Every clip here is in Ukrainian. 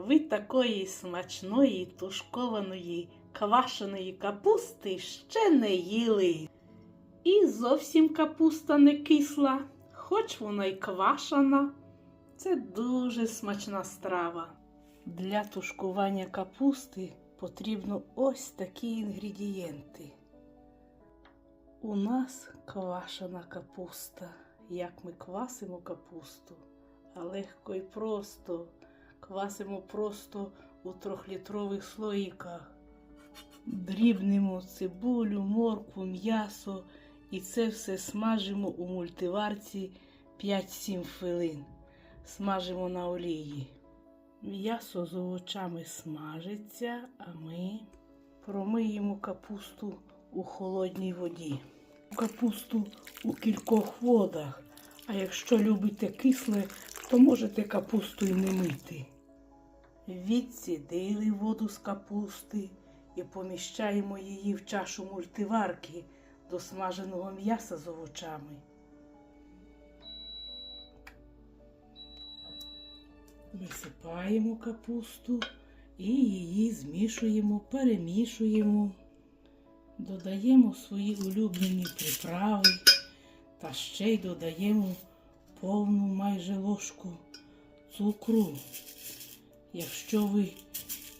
ви такої смачної тушкованої квашеної капусти ще не їли. І зовсім капуста не кисла, хоч вона й квашена. Це дуже смачна страва. Для тушкування капусти потрібно ось такі інгредієнти. У нас квашена капуста. Як ми квасимо капусту, а легко і просто. Квасимо просто у трьохлітрових слоїках. Дрібнемо цибулю, моркву, м'ясо і це все смажимо у мультиварці 5-7 хвилин. Смажимо на олії. М'ясо з овочами смажиться, а ми промиємо капусту у холодній воді. Капусту у кількох водах. А якщо любите кисле, то можете капусту й не мити. Відсідили воду з капусти і поміщаємо її в чашу мультиварки до смаженого м'яса з овочами. Висипаємо капусту і її змішуємо, перемішуємо, додаємо свої улюблені приправи та ще й додаємо повну майже ложку цукру. Якщо ви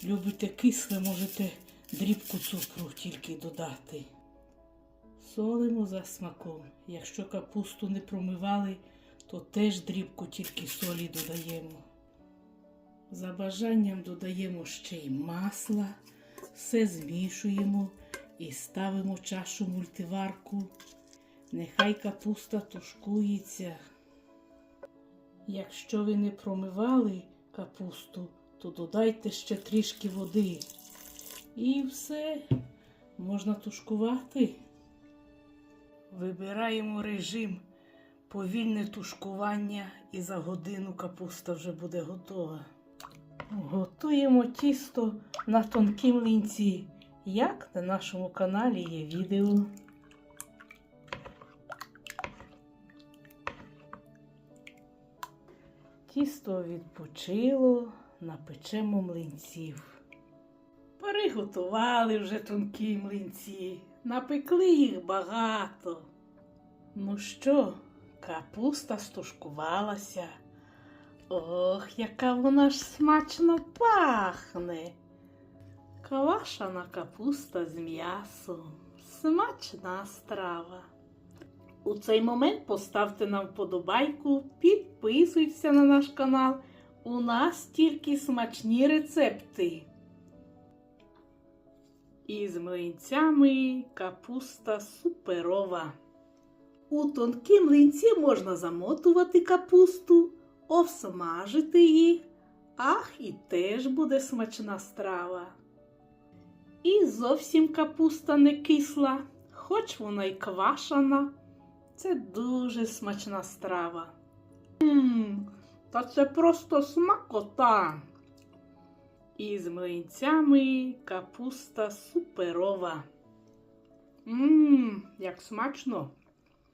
любите кисле, можете дрібку цукру тільки додати. Солимо за смаком. Якщо капусту не промивали, то теж дрібку тільки солі додаємо. За бажанням додаємо ще й масла, все змішуємо і ставимо чашу мультиварку. Нехай капуста тушкується. Якщо ви не промивали капусту, то додайте ще трішки води. І все можна тушкувати. Вибираємо режим повільне тушкування і за годину капуста вже буде готова. Готуємо тісто на тонкій млинці. Як на нашому каналі є відео. Тісто відпочило, напечемо млинців. Приготували вже тонкі млинці, напекли їх багато. Ну що, капуста стушкувалася. Ох, яка вона ж смачно пахне. Квашена капуста з м'ясом. Смачна страва. У цей момент поставте нам вподобайку, підписуйтеся на наш канал. У нас тільки смачні рецепти. Із млинцями капуста суперова. У тонкі млинці можна замотувати капусту, обсмажити їх, ах, і теж буде смачна страва. І зовсім капуста не кисла, хоч вона й квашена. Це дуже смачна страва. Ммм, та це просто смакота. І з млинцями капуста суперова. Ммм, як смачно.